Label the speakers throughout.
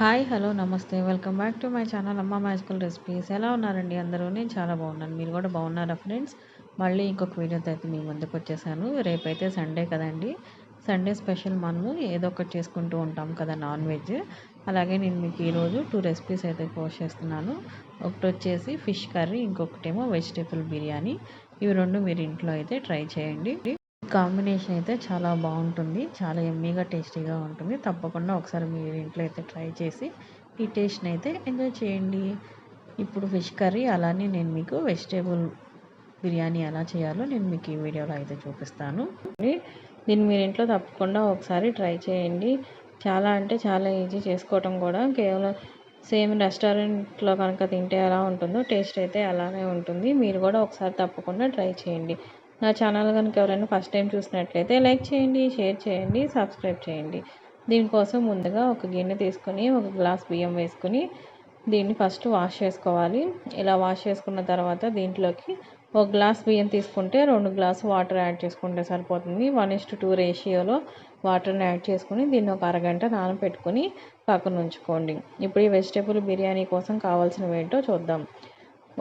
Speaker 1: Hi hello namaste. Welcome back to my channel Amma magical recipes. ఎలా ఉన్నారండి అందరూ? నేను చాలా బాగున్నాను. మీరు కూడా బాగున్నారా ఫ్రెండ్స్? మళ్ళీ ఇంకొక వీడియోతో అయితే మీ ముందుకు వచ్చేసాను. రేపైతే సండే కదండి. సండే స్పెషల్ మనము ఏదో ఒకటి చేసుకుంటూ ఉంటాం కదా నాన్ వెజ్. అలాగే నేను మీకు ఈరోజు టూ రెసిపీస్ అయితే పోస్ట్ చేస్తున్నాను. ఒకటి వచ్చేసి ఫిష్ కర్రీ ఇంకొకటేమో వెజిటేబుల్ బిర్యానీ. ఇవి రెండు మీరు ఇంట్లో అయితే ట్రై చేయండి. కాంబినేషన్ అయితే చాలా బాగుంటుంది. చాలా ఎమ్మీగా టేస్టీగా ఉంటుంది. తప్పకుండా ఒకసారి మీరు ఇంట్లో అయితే ట్రై చేసి ఈ టేస్ట్ని అయితే ఎంజాయ్ చేయండి. ఇప్పుడు ఫిష్ కర్రీ అలానే నేను మీకు వెజిటేబుల్ బిర్యానీ ఎలా చేయాలో నేను మీకు ఈ వీడియోలో అయితే చూపిస్తాను. దీన్ని మీరు ఇంట్లో తప్పకుండా ఒకసారి ట్రై చేయండి. చాలా అంటే చాలా ఈజీ చేసుకోవటం కూడా. కేవలం సేమ్ రెస్టారెంట్లో కనుక తింటే ఎలా ఉంటుందో టేస్ట్ అయితే అలానే ఉంటుంది. మీరు కూడా ఒకసారి తప్పకుండా ట్రై చేయండి. నా ఛానల్ కనుక ఎవరైనా ఫస్ట్ టైం చూసినట్లయితే లైక్ చేయండి షేర్ చేయండి సబ్స్క్రైబ్ చేయండి. దీనికోసం ముందుగా ఒక గిన్నె తీసుకొని ఒక గ్లాస్ బియ్యం వేసుకుని దీన్ని ఫస్ట్ వాష్ చేసుకోవాలి. ఇలా వాష్ చేసుకున్న తర్వాత దీంట్లోకి ఒక గ్లాస్ బియ్యం తీసుకుంటే రెండు గ్లాసు వాటర్ యాడ్ చేసుకుంటే సరిపోతుంది. వన్ ఇస్ టూ రేషియోలో వాటర్ని యాడ్ చేసుకుని దీన్ని ఒక అరగంట నానబెట్టుకొని పక్కన ఉంచుకోండి. ఇప్పుడు ఈ వెజిటేబుల్ బిర్యానీ కోసం కావాల్సినవి ఏంటో చూద్దాం.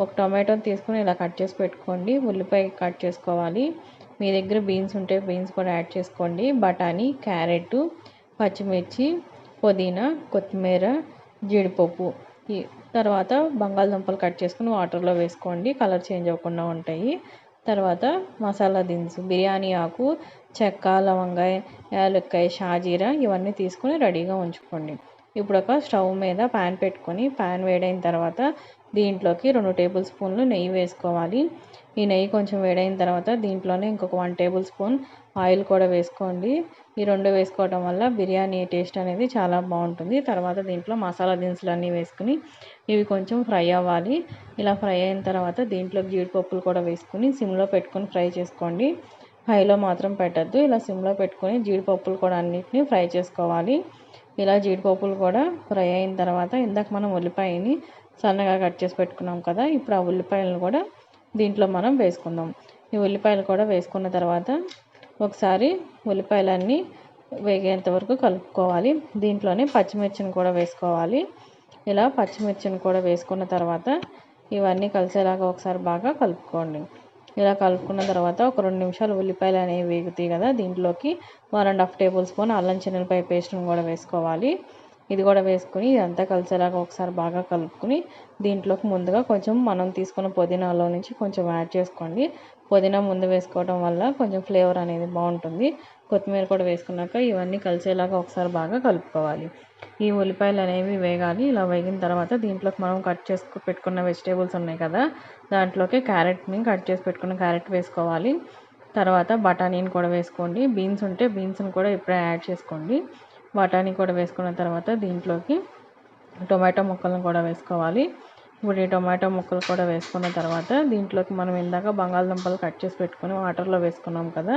Speaker 1: ఒక టొమాటోని తీసుకొని ఇలా కట్ చేసి పెట్టుకోండి. ఉల్లిపాయ కట్ చేసుకోవాలి. మీ దగ్గర బీన్స్ ఉంటే బీన్స్ కూడా యాడ్ చేసుకోండి. బఠానీ క్యారెట్ పచ్చిమిర్చి పుదీనా కొత్తిమీర జీడిపప్పు. ఈ తర్వాత బంగాళదుంపలు కట్ చేసుకుని వాటర్లో వేసుకోండి. కలర్ చేంజ్ అవ్వకుండా ఉంటాయి. తర్వాత మసాలా దినుసు బిర్యానీ ఆకు చెక్క లవంగాయ యాలక్కాయ షాజీరా ఇవన్నీ తీసుకొని రెడీగా ఉంచుకోండి. ఇప్పుడు ఒక స్టవ్ మీద ప్యాన్ పెట్టుకొని ప్యాన్ వేడైన తర్వాత దీంట్లోకి రెండు టేబుల్ స్పూన్లు నెయ్యి వేసుకోవాలి. ఈ నెయ్యి కొంచెం వేడైన తర్వాత దీంట్లోనే ఇంకొక వన్ టేబుల్ స్పూన్ ఆయిల్ కూడా వేసుకోండి. ఈ రెండు వేసుకోవడం వల్ల బిర్యానీ టేస్ట్ అనేది చాలా బాగుంటుంది. తర్వాత దీంట్లో మసాలా దినుసులు అన్నీ వేసుకుని ఇవి కొంచెం ఫ్రై అవ్వాలి. ఇలా ఫ్రై అయిన తర్వాత దీంట్లో జీడిపప్పులు కూడా వేసుకుని సిమ్లో పెట్టుకొని ఫ్రై చేసుకోండి. హైలో మాత్రం పెట్టద్దు. ఇలా సిమ్లో పెట్టుకొని జీడిపప్పులు కూడా అన్నిటిని ఫ్రై చేసుకోవాలి. ఇలా జీడిపప్పులు కూడా ఫ్రై అయిన తర్వాత ఇందాక మనం ఉల్లిపాయని సన్నగా కట్ చేసి పెట్టుకున్నాం కదా ఇప్పుడు ఆ ఉల్లిపాయలను కూడా దీంట్లో మనం వేసుకుందాం. ఈ ఉల్లిపాయలు కూడా వేసుకున్న తర్వాత ఒకసారి ఉల్లిపాయలన్నీ వేగేంత వరకు కలుపుకోవాలి. దీంట్లోనే పచ్చిమిర్చిని కూడా వేసుకోవాలి. ఇలా పచ్చిమిర్చిని కూడా వేసుకున్న తర్వాత ఇవన్నీ కలిసేలాగా ఒకసారి బాగా కలుపుకోండి. ఇలా కలుపుకున్న తర్వాత ఒక రెండు నిమిషాలు ఉల్లిపాయలు అనేవి వేగుతాయి కదా దీంట్లోకి one and half tablespoon అల్లం చిన్నపాయ పేస్ట్ని కూడా వేసుకోవాలి. ఇది కూడా వేసుకుని ఇదంతా కలిసేలాగా ఒకసారి బాగా కలుపుకుని దీంట్లోకి ముందుగా కొంచెం మనం తీసుకున్న పుదీనాలో నుంచి కొంచెం యాడ్ చేసుకోండి. పుదీనా ముందు వేసుకోవడం వల్ల కొంచెం ఫ్లేవర్ అనేది బాగుంటుంది. కొత్తిమీర కూడా వేసుకున్నాక ఇవన్నీ కలిసేలాగా ఒకసారి బాగా కలుపుకోవాలి. ఈ ఉల్లిపాయలు అనేవి వేగాలి. ఇలా వేగిన తర్వాత దీంట్లోకి మనం కట్ చేసుకు పెట్టుకున్న వెజిటేబుల్స్ ఉన్నాయి కదా దాంట్లోకి క్యారెట్ని కట్ చేసి పెట్టుకున్న క్యారెట్ వేసుకోవాలి. తర్వాత బఠానీని కూడా వేసుకోండి. బీన్స్ ఉంటే బీన్స్ని కూడా ఇప్పుడే యాడ్ చేసుకోండి. బఠానీ కూడా వేసుకున్న తర్వాత దీంట్లోకి టొమాటో ముక్కలను కూడా వేసుకోవాలి. ఇప్పుడు ఈ టొమాటో ముక్కలు కూడా వేసుకున్న తర్వాత దీంట్లోకి మనం ఇందాక బంగాళదుంపలు కట్ చేసి పెట్టుకొని వాటర్లో వేసుకున్నాం కదా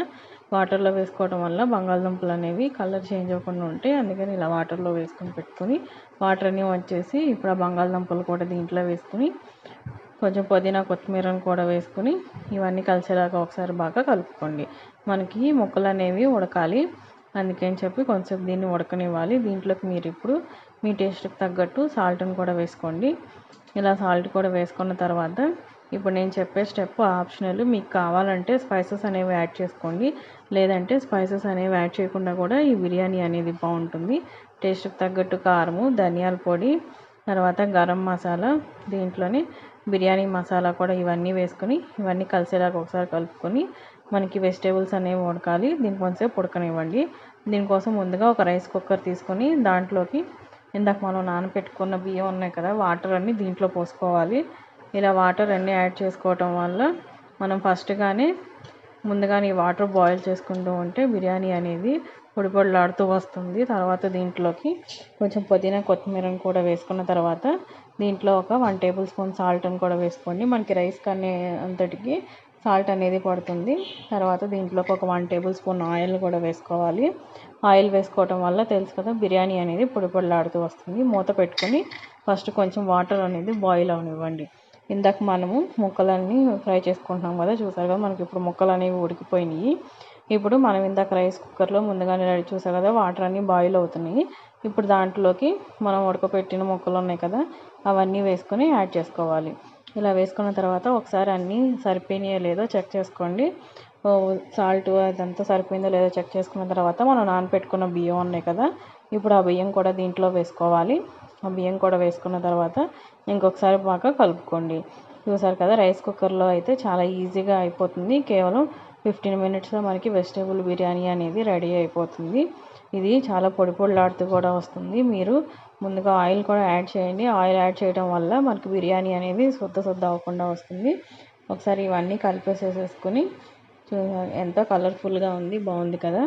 Speaker 1: వాటర్లో వేసుకోవడం వల్ల బంగాళదుంపలు అనేవి కలర్ చేంజ్ అవ్వకుండా ఉంటాయి. అందుకని ఇలా వాటర్లో వేసుకొని పెట్టుకొని వాటర్ని వచ్చేసి ఇప్పుడు ఆ బంగాళదుంపలు కూడా దీంట్లో వేసుకుని కొంచెం పుదీనా కొత్తిమీరను కూడా వేసుకుని ఇవన్నీ కలిసేలాగా ఒకసారి బాగా కలుపుకోండి. మనకి ముక్కలు అనేవి ఉడకాలి. అందుకని చెప్పి కొంచెం దీన్ని ఉడకనివ్వాలి. దీంట్లోకి మీరు ఇప్పుడు మీ టేస్ట్కి తగ్గట్టు సాల్ట్ని కూడా వేసుకోండి. ఇలా సాల్ట్ కూడా వేసుకున్న తర్వాత ఇప్పుడు నేను చెప్పే స్టెప్ ఆప్షనల్. మీకు కావాలంటే స్పైసెస్ అనేవి యాడ్ చేసుకోండి. లేదంటే స్పైసెస్ అనేవి యాడ్ చేయకుండా కూడా ఈ బిర్యానీ అనేది బాగుంటుంది. టేస్ట్కి తగ్గట్టు కారము ధనియాల పొడి తర్వాత గరం మసాలా దీంట్లోనే బిర్యానీ మసాలా కూడా ఇవన్నీ వేసుకొని ఇవన్నీ కలిసేలాగా ఒకసారి కలుపుకొని మనకి వెజిటేబుల్స్ అనేవి ఉడకాలి. దీని కొంచెంసేపు ఉడకనివ్వండి. దీనికోసం ముందుగా ఒక రైస్ కుక్కర్ తీసుకొని దాంట్లోకి ఇందాక మనం నానబెట్టుకున్న బియ్యం ఉన్నాయి కదా వాటర్ అన్నీ దీంట్లో పోసుకోవాలి. ఇలా వాటర్ అన్నీ యాడ్ చేసుకోవటం వల్ల మనం ఫస్ట్గానే ముందుగానే ఈ వాటర్ బాయిల్ చేసుకుంటూ ఉంటే బిర్యానీ అనేది పొడి పొడిలాడుతూ వస్తుంది. తర్వాత దీంట్లోకి కొంచెం పుదీనా కొత్తిమీరని కూడా వేసుకున్న తర్వాత దీంట్లో ఒక వన్ టేబుల్ స్పూన్ సాల్ట్ని కూడా వేసుకోండి. మనకి రైస్ కనే అంతటికి సాల్ట్ అనేది పడుతుంది. తర్వాత దీంట్లోకి ఒక వన్ టేబుల్ స్పూన్ ఆయిల్ కూడా వేసుకోవాలి. ఆయిల్ వేసుకోవటం వల్ల తెలుసు కదా బిర్యానీ అనేది పొడిపొడలాడుతూ వస్తుంది. మూత పెట్టుకొని ఫస్ట్ కొంచెం వాటర్ అనేది బాయిల్ అవనివ్వండి. ఇందాక మనము ముక్కలన్నీ ఫ్రై చేసుకుంటున్నాం కదా చూసారు కదా మనకి ఇప్పుడు ముక్కలు అనేవి ఉడికిపోయినాయి. ఇప్పుడు మనం ఇందాక రైస్ కుక్కర్లో ముందుగానే రెడీ చూసాం కదా వాటర్ అన్నీ బాయిల్ అవుతున్నాయి. ఇప్పుడు దాంట్లోకి మనం ఉడకపెట్టిన ముక్కలు ఉన్నాయి కదా అవన్నీ వేసుకొని యాడ్ చేసుకోవాలి. ఇలా వేసుకున్న తర్వాత ఒకసారి అన్నీ సరిపోయినాయో లేదో చెక్ చేసుకోండి. సాల్ట్ అదంతా సరిపోయిందో లేదో చెక్ చేసుకున్న తర్వాత మనం నానపెట్టుకున్న బియ్యం ఉన్నాయి కదా ఇప్పుడు ఆ బియ్యం కూడా దీంట్లో వేసుకోవాలి. ఆ బియ్యం కూడా వేసుకున్న తర్వాత ఇంకొకసారి బాగా కలుపుకోండి. చూసారు కదా రైస్ కుక్కర్లో అయితే చాలా ఈజీగా అయిపోతుంది. కేవలం ఫిఫ్టీన్ మినిట్స్లో మనకి వెజిటేబుల్ బిర్యానీ అనేది రెడీ అయిపోతుంది. ఇది చాలా పొడి పొడిలాడుతూ కూడా వస్తుంది. మీరు ముందుగా ఆయిల్ కూడా యాడ్ చేయండి. ఆయిల్ యాడ్ చేయడం వల్ల మనకి బిర్యానీ అనేది శుద్ధ శుద్ధ అవ్వకుండా వస్తుంది. ఒకసారి ఇవన్నీ కలిపేసేసేసుకుని ఎంతో కలర్ఫుల్గా ఉంది బాగుంది కదా.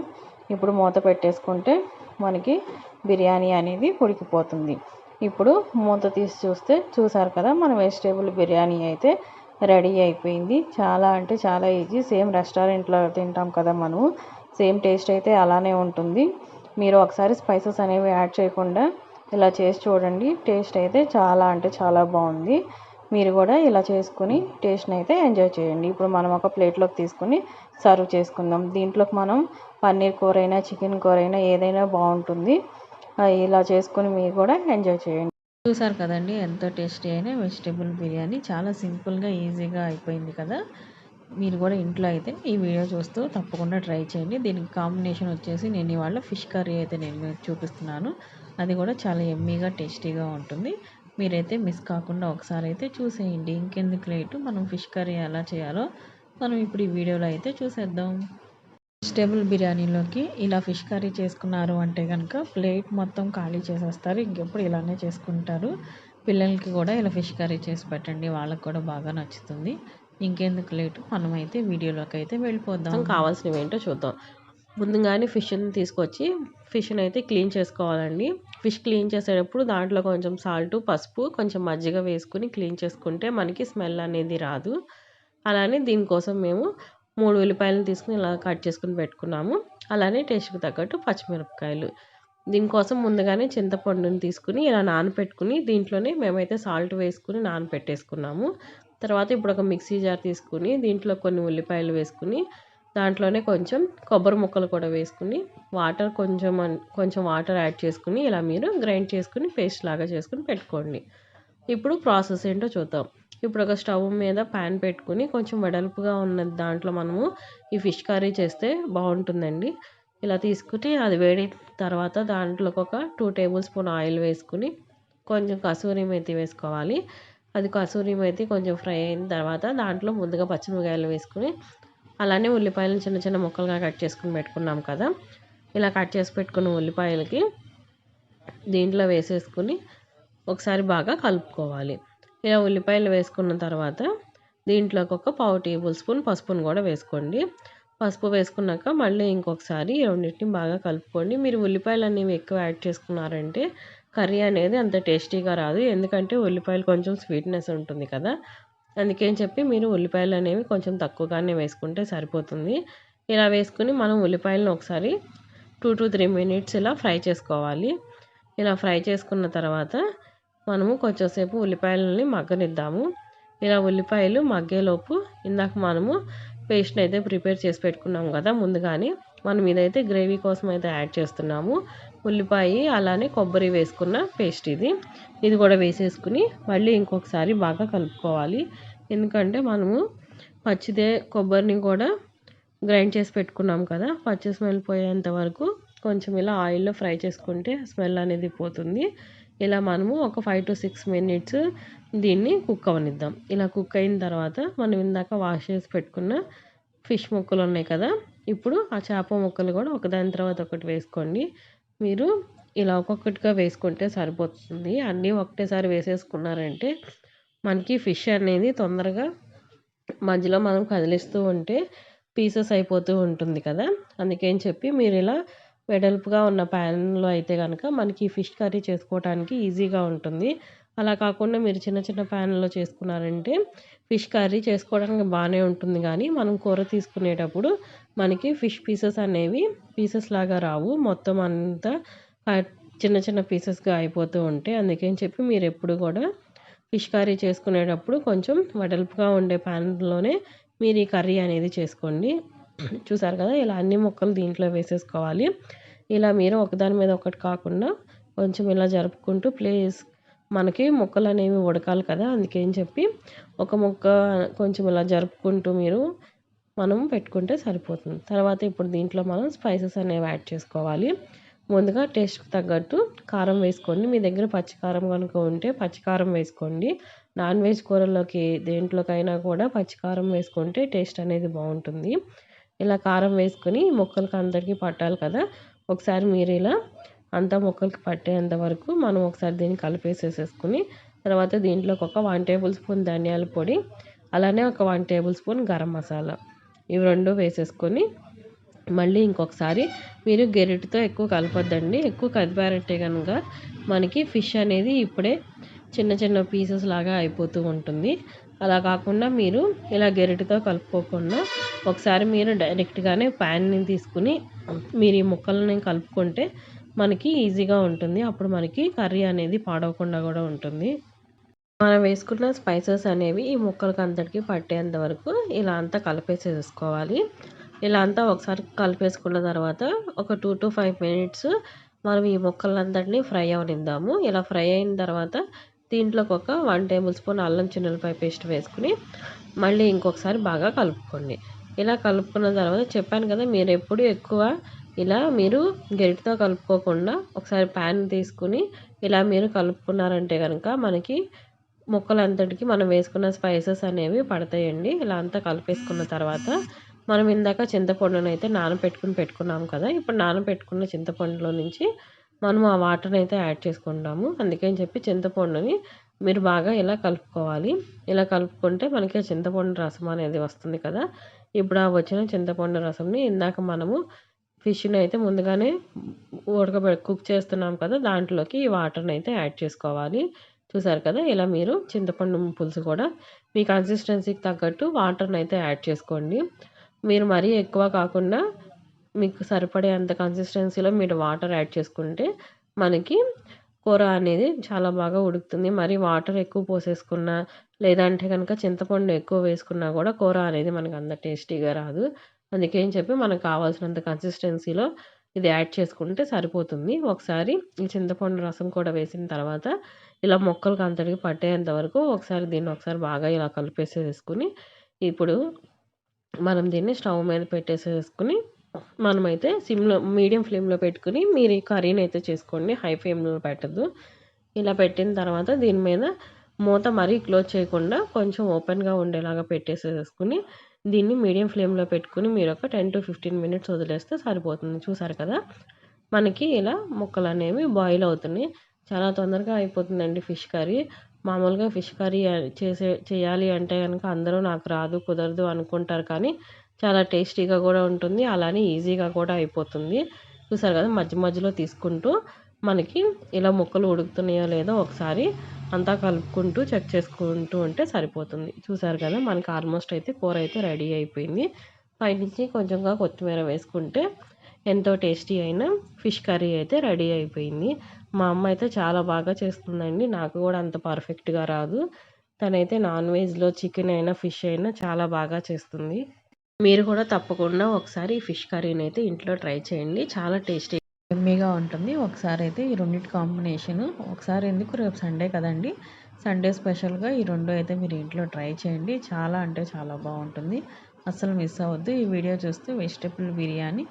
Speaker 1: ఇప్పుడు మూత పెట్టేసుకుంటే మనకి బిర్యానీ అనేది ఉడికిపోతుంది. ఇప్పుడు మూత తీసి చూస్తే చూసారు కదా మన వెజిటేబుల్ బిర్యానీ అయితే రెడీ అయిపోయింది. చాలా అంటే చాలా ఈజీ సేమ్ రెస్టారెంట్లో తింటాం కదా మనం సేమ్ టేస్ట్ అయితే అలానే ఉంటుంది. మీరు ఒకసారి స్పైసెస్ అనేవి యాడ్ చేయకుండా ఇలా చేసి చూడండి. టేస్ట్ అయితే చాలా అంటే చాలా బాగుంది. మీరు కూడా ఇలా చేసుకుని టేస్ట్ని అయితే ఎంజాయ్ చేయండి. ఇప్పుడు మనం ఒక ప్లేట్లోకి తీసుకుని సర్వ్ చేసుకుందాం. దీంట్లోకి మనం పన్నీర్ కూర అయినా చికెన్ కూర అయినా ఏదైనా బాగుంటుంది. ఇలా చేసుకుని మీరు కూడా ఎంజాయ్ చేయండి. చూసారు కదండి ఎంతో టేస్టీ అయిన వెజిటేబుల్ బిర్యానీ చాలా సింపుల్గా ఈజీగా అయిపోయింది కదా. మీరు కూడా ఇంట్లో అయితే ఈ వీడియో చూస్తూ తప్పకుండా ట్రై చేయండి. దీనికి కాంబినేషన్ వచ్చేసి నేను ఇవాళ ఫిష్ కర్రీ అయితే నేను చూపిస్తున్నాను. అది కూడా చాలా ఎమ్మీగా టేస్టీగా ఉంటుంది. మీరైతే మిస్ కాకుండా ఒకసారి అయితే చూసేయండి. ఇంకెందుకు లేటు? మనం ఫిష్ కర్రీ ఎలా చేయాలో మనం ఇప్పుడు ఈ వీడియోలో అయితే చూసేద్దాం. వెజిటేబుల్ బిర్యానీలోకి ఇలా ఫిష్ కర్రీ చేసుకున్నారు అంటే కనుక ప్లేట్ మొత్తం ఖాళీ చేసేస్తారు. ఇంకెప్పుడు ఇలానే చేసుకుంటారు. పిల్లలకి కూడా ఇలా ఫిష్ కర్రీ చేసి పెట్టండి. వాళ్ళకి కూడా బాగా నచ్చుతుంది. ఇంకెందుకు లేటు? మనమైతే వీడియోలోకి అయితే వెళ్ళిపోద్దాం
Speaker 2: కావాల్సినవి ఏంటో చూద్దాం. ముందుగానే ఫిష్ని తీసుకొచ్చి ఫిష్ని అయితే క్లీన్ చేసుకోవాలండి. ఫిష్ క్లీన్ చేసేటప్పుడు దాంట్లో కొంచెం సాల్ట్ పసుపు కొంచెం మజ్జిగ వేసుకుని క్లీన్ చేసుకుంటే మనకి స్మెల్ అనేది రాదు. అలానే దీనికోసం మేము మూడు ఉల్లిపాయలను తీసుకుని ఇలా కట్ చేసుకుని పెట్టుకున్నాము. అలానే టేస్ట్కి తగ్గట్టు పచ్చిమిరపకాయలు. దీనికోసం ముందుగానే చింతపండుని తీసుకుని ఇలా నానపెట్టుకుని దీంట్లోనే మేమైతే సాల్ట్ వేసుకుని నానపెట్టేసుకున్నాము. తర్వాత ఇప్పుడు ఒక మిక్సీ జార్ తీసుకుని దీంట్లో కొన్ని ఉల్లిపాయలు వేసుకుని దాంట్లోనే కొంచెం కొబ్బరి ముక్కలు కూడా వేసుకుని వాటర్ కొంచెం కొంచెం వాటర్ యాడ్ చేసుకుని ఇలా మీరు గ్రైండ్ చేసుకుని పేస్ట్ లాగా చేసుకుని పెట్టుకోండి. ఇప్పుడు ప్రాసెస్ ఏంటో చూద్దాం. ఇప్పుడు ఒక స్టవ్ మీద ప్యాన్ పెట్టుకుని కొంచెం వెడల్పుగా ఉన్న దాంట్లో మనము ఈ ఫిష్ కర్రీ చేస్తే బాగుంటుందండి. ఇలా తీసుకుని అది వేడి తర్వాత దాంట్లోకి ఒక టూ టేబుల్ స్పూన్ ఆయిల్ వేసుకుని కొంచెం కసూరి మెతి వేసుకోవాలి. అది కసూరి మెతి కొంచెం ఫ్రై అయిన తర్వాత దాంట్లో ముందుగా పచ్చిమిరకాయలు వేసుకుని అలానే ఉల్లిపాయలను చిన్న చిన్న ముక్కలుగా కట్ చేసుకుని పెట్టుకున్నాం కదా. ఇలా కట్ చేసి పెట్టుకున్న ఉల్లిపాయలకి దీంట్లో వేసేసుకుని ఒకసారి బాగా కలుపుకోవాలి. ఇలా ఉల్లిపాయలు వేసుకున్న తర్వాత దీంట్లోకి ఒక పావు టేబుల్ స్పూన్ పసుపును కూడా వేసుకోండి. పసుపు వేసుకున్నాక మళ్ళీ ఇంకొకసారి రెండింటిని బాగా కలుపుకోండి. మీరు ఉల్లిపాయలు అనేవి ఎక్కువ యాడ్ చేసుకున్నారంటే కర్రీ అనేది అంత టేస్టీగా రాదు. ఎందుకంటే ఉల్లిపాయలు కొంచెం స్వీట్నెస్ ఉంటుంది కదా. అందుకని చెప్పి మీరు ఉల్లిపాయలు అనేవి కొంచెం తక్కువగానే వేసుకుంటే సరిపోతుంది. ఇలా వేసుకుని మనం ఉల్లిపాయలను ఒకసారి టూ టు త్రీ మినిట్స్ ఇలా ఫ్రై చేసుకోవాలి. ఇలా ఫ్రై చేసుకున్న తర్వాత మనము కొంచెంసేపు ఉల్లిపాయలని మగ్గనిద్దాము. ఇలా ఉల్లిపాయలు మగ్గేలోపు ఇందాక మనము పేస్ట్ని అయితే ప్రిపేర్ చేసి పెట్టుకున్నాము కదా ముందుగానే. మనం ఇదైతే గ్రేవీ కోసం అయితే యాడ్ చేస్తున్నాము. ఉల్లిపాయ అలానే కొబ్బరి వేసుకున్న పేస్ట్ ఇది. ఇది కూడా వేసేసుకుని మళ్ళీ ఇంకొకసారి బాగా కలుపుకోవాలి. ఎందుకంటే మనము పచ్చిదే కొబ్బరిని కూడా గ్రైండ్ చేసి పెట్టుకున్నాం కదా పచ్చి స్మెల్ పోయేంత వరకు కొంచెం ఇలా ఆయిల్లో ఫ్రై చేసుకుంటే స్మెల్ అనేది పోతుంది. ఇలా మనము ఒక ఫైవ్ టు సిక్స్ మినిట్స్ దీన్ని కుక్ అవనిద్దాం. ఇలా కుక్ అయిన తర్వాత మనం ఇందాక వాష్ చేసి పెట్టుకున్న ఫిష్ ముక్కలు ఉన్నాయి కదా ఇప్పుడు ఆ చేప ముక్కలు కూడా ఒకదాని తర్వాత ఒకటి వేసుకోండి. మీరు ఇలా ఒక్కొక్కటిగా వేసుకుంటే సరిపోతుంది. అన్నీ ఒకటేసారి వేసేసుకున్నారంటే మనకి ఫిష్ అనేది తొందరగా మధ్యలో మనం కదిలిస్తూ ఉంటే పీసెస్ అయిపోతూ ఉంటుంది కదా. అందుకని చెప్పి మీరు ఇలా వెడల్పుగా ఉన్న ప్యాన్లో అయితే కనుక మనకి ఫిష్ కర్రీ చేసుకోవడానికి ఈజీగా ఉంటుంది. అలా కాకుండా మీరు చిన్న చిన్న ప్యాన్లో చేసుకున్నారంటే ఫిష్ కర్రీ చేసుకోవడానికి బాగానే ఉంటుంది. కానీ మనం కూర తీసుకునేటప్పుడు మనకి ఫిష్ పీసెస్ అనేవి పీసెస్ లాగా రావు. మొత్తం అంతా చిన్న చిన్న పీసెస్గా అయిపోతూ ఉంటాయి. అందుకని చెప్పి మీరు ఎప్పుడు కూడా ఫిష్ కర్రీ చేసుకునేటప్పుడు కొంచెం వెడల్పుగా ఉండే ప్యాన్లోనే మీరు ఈ కర్రీ అనేది చేసుకోండి. చూసారు కదా ఇలా అన్ని ముక్కలు దీంట్లో వేసేసుకోవాలి. ఇలా మీరు ఒకదాని మీద ఒకటి కాకుండా కొంచెం ఇలా జరుపుకుంటూ ప్లేస్ మనకి ముక్కలు అనేవి ఉడకాలి కదా అందుకని చెప్పి ఒక ముక్క కొంచెం ఇలా జరుపుకుంటూ మీరు మనం పెట్టుకుంటే సరిపోతుంది. తర్వాత ఇప్పుడు దీంట్లో మనం స్పైసెస్ అనేవి యాడ్ చేసుకోవాలి. ముందుగా టేస్ట్కి తగ్గట్టు కారం వేసుకోండి. మీ దగ్గర పచ్చికారం కనుక ఉంటే పచ్చికారం వేసుకోండి. నాన్ వెజ్ కూరల్లోకి దేంట్లోకైనా కూడా పచ్చికారం వేసుకుంటే టేస్ట్ అనేది బాగుంటుంది. ఇలా కారం వేసుకొని మొక్కలకి అందరికీ పట్టాలి కదా ఒకసారి మీరు ఇలా అంతా మొక్కలకి పట్టేంత వరకు మనం ఒకసారి దీన్ని కలిపేసేసేసుకుని తర్వాత దీంట్లోకి ఒక వన్ టేబుల్ స్పూన్ ధనియాల పొడి అలానే ఒక one table spoon garam masala. ఇవి రెండు వేసేసుకొని మళ్ళీ ఇంకొకసారి మీరు గెరిటితో ఎక్కువ కలపొద్దండి. ఎక్కువ కలిపారంటే కనుక మనకి ఫిష్ అనేది ఇప్పుడే చిన్న చిన్న పీసెస్ లాగా అయిపోతూ ఉంటుంది. అలా కాకుండా మీరు ఇలా గెరిటితో కలుపుకోకుండా ఒకసారి మీరు డైరెక్ట్గానే ప్యాన్ని తీసుకుని మీరు ఈ ముక్కలని కలుపుకుంటే మనకి ఈజీగా ఉంటుంది. అప్పుడు మనకి కర్రీ అనేది పాడవకుండా కూడా ఉంటుంది. మనం వేసుకున్న స్పైసెస్ అనేవి ఈ ముక్కలకి అంతటికి పట్టేంత వరకు ఇలా అంతా కలిపేసేసుకోవాలి. ఇలా అంతా ఒకసారి కలిపేసుకున్న తర్వాత ఒక టూ టు ఫైవ్ మినిట్స్ మనం ఈ ముక్కలంతటిని ఫ్రై అవనిద్దాము. ఇలా ఫ్రై అయిన తర్వాత దీంట్లోకి ఒక వన్ టేబుల్ స్పూన్ అల్లం చిన్నపాయ పేస్ట్ వేసుకుని మళ్ళీ ఇంకొకసారి బాగా కలుపుకోండి. ఇలా కలుపుకున్న తర్వాత చెప్పాను కదా మీరు ఎప్పుడు ఎక్కువ ఇలా మీరు గరిటతో కలుపుకోకుండా ఒకసారి ప్యాన్ తీసుకుని ఇలా మీరు కలుపుకున్నారంటే కనుక మనకి ముక్కలంతటికి మనం వేసుకున్న స్పైసెస్ అనేవి పడతాయండి. ఇలా అంతా కలిపేసుకున్న తర్వాత మనం ఇందాక చింతపండును అయితే నానబెట్టుకుని పెట్టుకున్నాం కదా ఇప్పుడు నానబెట్టుకున్న చింతపండులో నుంచి మనం ఆ వాటర్ని అయితే యాడ్ చేసుకుంటాము. అందుకని చెప్పి చింతపండుని మీరు బాగా ఇలా కలుపుకోవాలి. ఇలా కలుపుకుంటే మనకి చింతపండు రసం అనేది వస్తుంది కదా. ఇప్పుడు ఆ వచ్చిన చింతపండు రసంని ఇందాక మనము ఫిష్ని అయితే ముందుగానే ఉడకబె కుక్ చేస్తున్నాం కదా దాంట్లోకి ఈ వాటర్ని అయితే యాడ్ చేసుకోవాలి. చూసారు కదా ఇలా మీరు చింతపండు పులుసు కూడా మీ కన్సిస్టెన్సీకి తగ్గట్టు వాటర్ని అయితే యాడ్ చేసుకోండి. మీరు మరీ ఎక్కువ కాకుండా మీకు సరిపడే అంత కన్సిస్టెన్సీలో మీరు వాటర్ యాడ్ చేసుకుంటే మనకి కూర అనేది చాలా బాగా ఉడుకుతుంది. మరి వాటర్ ఎక్కువ పోసేసుకున్నా లేదంటే కనుక చింతపండు ఎక్కువ వేసుకున్నా కూడా కూర అనేది మనకు అంత టేస్టీగా రాదు. అందుకని చెప్పి మనకు కావాల్సినంత కన్సిస్టెన్సీలో ఇది యాడ్ చేసుకుంటే సరిపోతుంది. ఒకసారి ఈ చింతపండు రసం కూడా వేసిన తర్వాత ఇలా మొక్కలకు అంతటికి పట్టేంత వరకు ఒకసారి దీన్ని ఒకసారి బాగా ఇలా కలిపేసేసుకుని ఇప్పుడు మనం దీన్ని స్టవ్ మీద పెట్టేసేసుకుని మనమైతే సిమ్లో మీడియం ఫ్లేమ్లో పెట్టుకుని మీరు ఈ కర్రీని అయితే చేసుకోండి. హై ఫ్లేమ్లో పెట్టద్దు. ఇలా పెట్టిన తర్వాత దీని మీద మూత మరీ క్లోజ్ చేయకుండా కొంచెం ఓపెన్గా ఉండేలాగా పెట్టేసేసుకుని దీన్ని మీడియం ఫ్లేమ్లో పెట్టుకుని మీరు ఒక టెన్ టు ఫిఫ్టీన్ మినిట్స్ వదిలేస్తే సరిపోతుంది. చూసారు కదా? మనకి ఇలా ముక్కలు అనేవి బాయిల్ అవుతున్నాయి. చాలా తొందరగా అయిపోతుందండి ఫిష్ కర్రీ. మామూలుగా ఫిష్ కర్రీ చేసే చేయాలి అంటే కనుక అందరూ నాకు రాదు కుదరదు అనుకుంటారు కానీ చాలా టేస్టీగా కూడా ఉంటుంది. అలానే ఈజీగా కూడా అయిపోతుంది. చూసారు కదా? మధ్య మధ్యలో తీసుకుంటూ మనకి ఇలా ముక్కలు ఉడుకుతున్నాయో లేదో ఒకసారి అంతా కలుపుకుంటూ చెక్ చేసుకుంటూ ఉంటే సరిపోతుంది. చూసారు కదా మనకి ఆల్మోస్ట్ అయితే కూర అయితే రెడీ అయిపోయింది. పైనుంచి కొంచెంగా కొత్తిమీర వేసుకుంటే ఎంతో టేస్టీ అయిన ఫిష్ కర్రీ అయితే రెడీ అయిపోయింది. మా అమ్మ అయితే చాలా బాగా చేస్తుందండి. నాకు కూడా అంత పర్ఫెక్ట్గా రాదు. తనైతే నాన్ వెజ్లో చికెన్ అయినా ఫిష్ అయినా చాలా బాగా చేస్తుంది. మీరు కూడా తప్పకుండా ఒకసారి ఫిష్ కర్రీని అయితే ఇంట్లో ట్రై చేయండి. చాలా టేస్టీ
Speaker 1: ఎమ్మీగా ఉంటుంది. ఒకసారి అయితే ఈ రెండింటి కాంబినేషన్. ఒకసారి ఎందుకు? రేపు సండే కదండి. సండే స్పెషల్గా ఈ రెండు అయితే మీరు ఇంట్లో ట్రై చేయండి. చాలా అంటే చాలా బాగుంటుంది. అస్సలు మిస్ అవ్వద్దు. ఈ వీడియో చూస్తే వెజిటేబుల్ బిర్యానీ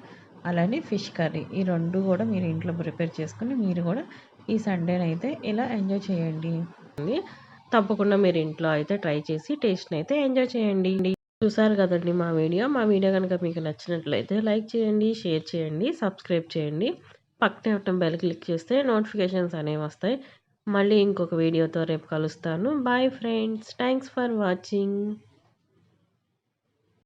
Speaker 1: అలానే ఫిష్ కర్రీ ఈ రెండు కూడా మీరు ఇంట్లో ప్రిపేర్ చేసుకుని మీరు కూడా ఈ సండేని అయితే ఇలా ఎంజాయ్ చేయండి?
Speaker 2: తప్పకుండా మీరు ఇంట్లో అయితే ట్రై చేసి టేస్ట్ని అయితే ఎంజాయ్ చేయండి. చూసారు కదండి మా వీడియో. మా వీడియో కనుక మీకు నచ్చినట్లయితే లైక్ చేయండి షేర్ చేయండి సబ్స్క్రైబ్ చేయండి. పక్కనే ఉన్న బెల్ క్లిక్ చేస్తే నోటిఫికేషన్స్ అనేవి వస్తాయి. మళ్ళీ ఇంకొక వీడియోతో రేపు కలుస్తాను. Bye friends. Thanks for watching.